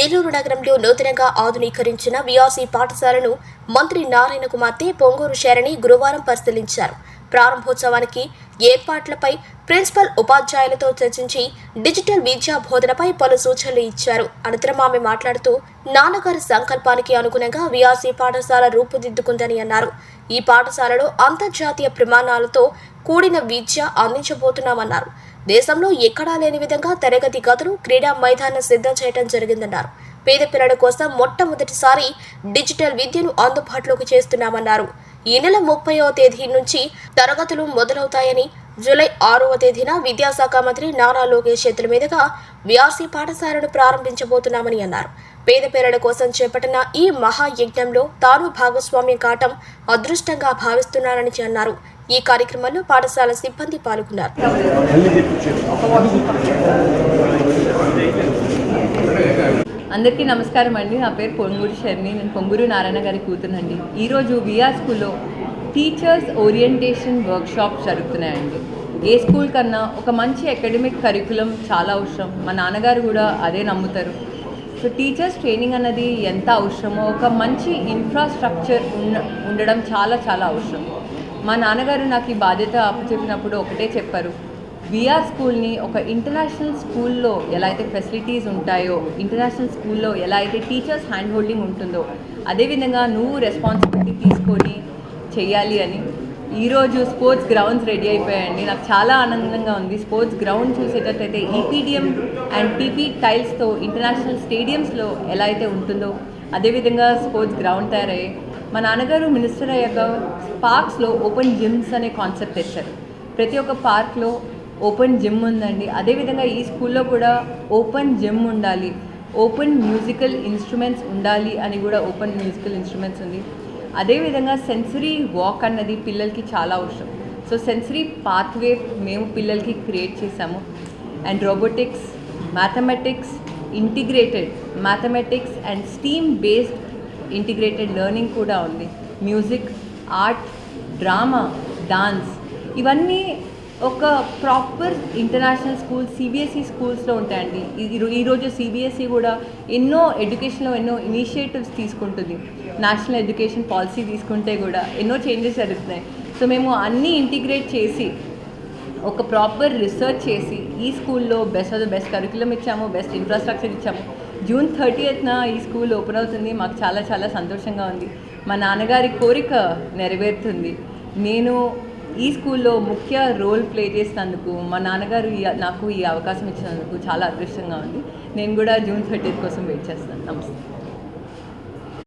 నెల్లూరు నగరంలో నూతనంగా ఆధునీకరించిన విఆర్సీ పాఠశాలను మంత్రి నారాయణ కుమార్తె పొంగూరు శరణి గురువారం పరిశీలించారు. ప్రారంభోత్సవానికి ఏర్పాట్లపై ప్రిన్సిపల్ ఉపాధ్యాయులతో చర్చించి డిజిటల్ విద్యా బోధనపై పలు సూచనలు ఇచ్చారు. అనంతరం ఆమె మాట్లాడుతూ నాన్నగారి సంకల్పానికి అనుగుణంగా విఆర్సీ పాఠశాల రూపుదిద్దుకుందని అన్నారు. ఈ పాఠశాలలో అంతర్జాతీయ ప్రమాణాలతో కూడిన విద్య అందించబోతున్నామన్నారు. దేశంలో ఎక్కడా లేని విధంగా తరగతి గదులు క్రీడా మైదానం సిద్ధం చేయడం జరిగిందన్నారు. పేద పిల్లల కోసం మొట్టమొదటిసారి డిజిటల్ విద్యను అందుబాటులోకి చేస్తున్నామన్నారు. ఈ నెల ముప్పైవ తేదీ నుంచి తరగతులు మొదలవుతాయని జూలై ఆరవ తేదీన విద్యాశాఖ మంత్రి నారా లోకేష్ చేతుల మీదుగా వ్యాసీ పాఠశాలను ప్రారంభించబోతున్నామని అన్నారు. పేద పేరడ కోసం చేపట్టిన ఈ మహాయజ్ఞంలో తాను భాగస్వామ్యం కావటం అదృష్టంగా భావిస్తున్నానని అన్నారు. ఈ కార్యక్రమంలో పాఠశాల సిబ్బంది పాల్గొన్నారు. అందరికీ నమస్కారం అండి. నా పేరు పొంగూరు శర్ని. నేను పొంగూరు నారాయణ గారి కూతురునండి. ఈరోజు విఆర్ స్కూల్లో టీచర్స్ ఓరియంటేషన్ వర్క్షాప్ జరుగుతున్నాయండి. ఏ స్కూల్ కన్నా ఒక మంచి అకాడమిక్ కరికులం చాలా అవసరం. మా నాన్నగారు కూడా అదే నమ్ముతారు. సో టీచర్స్ ట్రైనింగ్ అన్నది ఎంత అవసరమో ఒక మంచి ఇన్ఫ్రాస్ట్రక్చర్ ఉన్న ఉండడం చాలా చాలా అవసరం. మా నాన్నగారు నాకు ఈ బాధ్యత అప్పచెప్పినప్పుడు ఒకటే చెప్పారు. విఆర్ స్కూల్ని ఒక ఇంటర్నేషనల్ స్కూల్లో ఎలా అయితే ఫెసిలిటీస్ ఉంటాయో ఇంటర్నేషనల్ స్కూల్లో ఎలా అయితే టీచర్స్ హ్యాండ్ హోల్డింగ్ ఉంటుందో అదేవిధంగా నువ్వు రెస్పాన్సిబిలిటీ తీసుకొని చెయ్యాలి అని ఈరోజు స్పోర్ట్స్ గ్రౌండ్స్ రెడీ అయిపోయాయండి. నాకు చాలా ఆనందంగా ఉంది. స్పోర్ట్స్ గ్రౌండ్ చూసేటట్టయితే ఈపీడిఎం అండ్ పీపీ టైల్స్తో ఇంటర్నేషనల్ స్టేడియంస్లో ఎలా అయితే ఉంటుందో అదేవిధంగా స్పోర్ట్స్ గ్రౌండ్ తయారయ్యాయి. మా నాన్నగారు మినిస్టర్ అయ్యాక పార్క్స్లో ఓపెన్ జిమ్స్ అనే కాన్సెప్ట్ తెచ్చారు. ప్రతి ఒక్క పార్క్లో ఓపెన్ జిమ్ ఉందండి. అదేవిధంగా ఈ స్కూల్లో కూడా ఓపెన్ జిమ్ ఉండాలి. ఓపెన్ మ్యూజికల్ ఇన్స్ట్రుమెంట్స్ ఉండాలి అని కూడా ఓపెన్ మ్యూజికల్ ఇన్స్ట్రుమెంట్స్ ఉంది. అదేవిధంగా సెన్సరీ వాక్ అన్నది పిల్లలకి చాలా అవసరం. సో సెన్సరీ పాత్వే మేము పిల్లలకి క్రియేట్ చేసాము. And robotics mathematics integrated mathematics and STEAM based integrated learning కూడా ఉంది. మ్యూజిక్ ఆర్ట్ డ్రామా డాన్స్ ఇవన్నీ ఒక ప్రాపర్ ఇంటర్నేషనల్ స్కూల్ సిబిఎస్ఈ స్కూల్స్లో ఉంటాయండి. ఈ- ఈరోజు సిబిఎస్ఈ కూడా ఎన్నో ఎడ్యుకేషన్లో ఎన్నో ఇనిషియేటివ్స్ తీసుకుంటుంది. నేషనల్ ఎడ్యుకేషన్ పాలసీ తీసుకుంటే కూడా ఎన్నో చేంజెస్ జరుగుతున్నాయి. సో మేము అన్నీ ఇంటిగ్రేట్ చేసి ఒక ప్రాపర్ రీసెర్చ్ చేసి ఈ స్కూల్లో best of the best curriculum ఇచ్చాము బెస్ట్ ఇన్ఫ్రాస్ట్రక్చర్ ఇచ్చాము. జూన్ థర్టీయత్న ఈ స్కూల్ ఓపెన్ అవుతుంది. మాకు చాలా చాలా సంతోషంగా ఉంది. మా నాన్నగారి కోరిక నెరవేరుతుంది. నేను ఈ స్కూల్లో ముఖ్య రోల్ ప్లే చేసినందుకు మా నాన్నగారు ఈ- నాకు ఈ అవకాశం ఇచ్చినందుకు చాలా అదృష్టంగా ఉంది. నేను కూడా జూన్ థర్టీత్ కోసం వెయిట్ చేస్తాను. నమస్తే.